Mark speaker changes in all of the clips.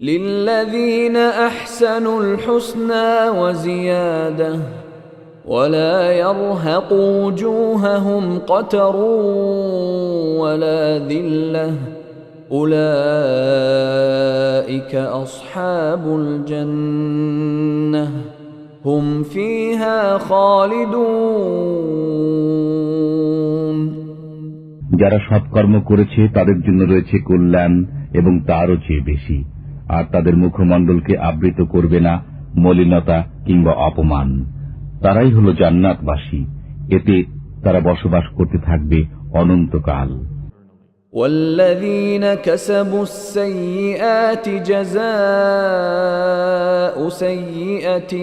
Speaker 1: للذين احسنوا الحسنى وزياده ولا يرهق وجوههم قتر ولا ذله اولئك اصحاب الجنه هم فيها خالدون
Speaker 2: যারা সৎকর্ম করেছে তাদের জন্য রয়েছে কল্যাণ এবং তারও চেয়ে বেশি আর তাদের মুখমণ্ডলকে আবৃত করবে না মলিনতা কিংবা অপমান তারাই হল জান্নাতবাসী এতে তারা বসবাস করতে থাকবে অনন্তকাল
Speaker 1: والذين كسبوا السيئات جزاء سيئة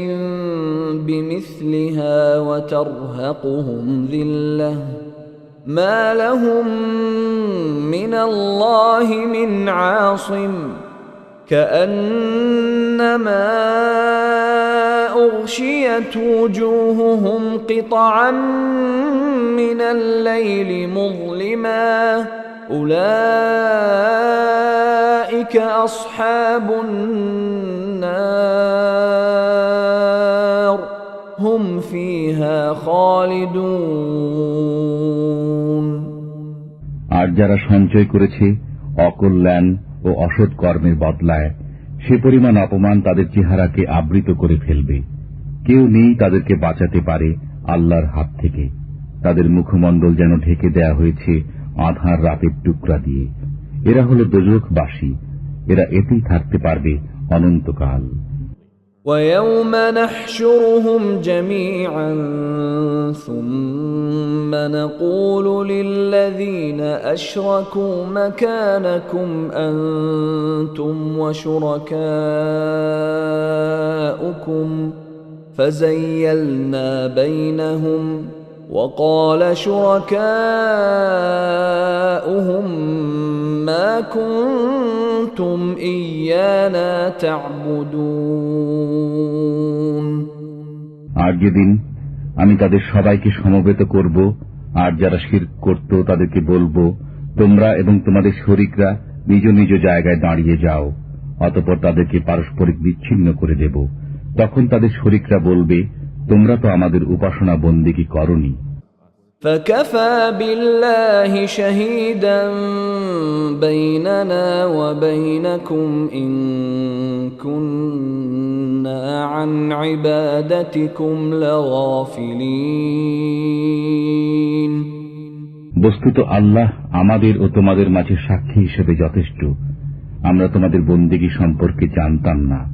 Speaker 1: بمثلها وترهقهم ذلة ما لهم من الله من عاصم كأنما أغشيت وجوههم قطعا من الليل مظلما أولئك أصحاب النار هم فيها خالدون
Speaker 2: আর যারা সঞ্চয় করেছে অকল্যাণ ও অসৎ কর্মের বদলায় সে পরিমাণ অপমান তাদের চেহারাকে আবৃত করে ফেলবে। কেউ নেই তাদেরকে বাঁচাতে পারে আল্লাহর হাত থেকে। তাদের মুখমণ্ডল যেন ঢেকে দেয়া হয়েছে আধার রাতের টুকরা দিয়ে। এরা হল দোজখবাসী। এরা এতেই থাকতে পারবে অনন্তকাল।
Speaker 1: ويوم نحشرهم جميعا ثم نقول للذين أشركوا مكانكم أنتم وشركاؤكم فزيلنا بينهم وقال شركاؤهم ما كنتم ايانا تعبدون
Speaker 2: আর যেদিন আমি তাদের সবাইকে সমবেত করব আর যারা শির করত তাদেরকে বলবো তোমরা এবং তোমাদের শরিকরা নিজ নিজ জায়গায় দাঁড়িয়ে যাও অতপর তাদেরকে পারস্পরিক বিচ্ছিন্ন করে দেব তখন তাদের শরিকরা বলবে তোমরা তো আমাদের উপাসনা বন্দিকে করনি
Speaker 1: فكفى بالله شهيدا بيننا وبينكم ان كنا عن عبادتكم لغافلين
Speaker 2: বস্তুত আল্লাহ আমাদের ও তোমাদের মাঝে সাক্ষী হিসেবে যথেষ্ট আমরা তোমাদের বন্দিগি সম্পর্কে জানতাম না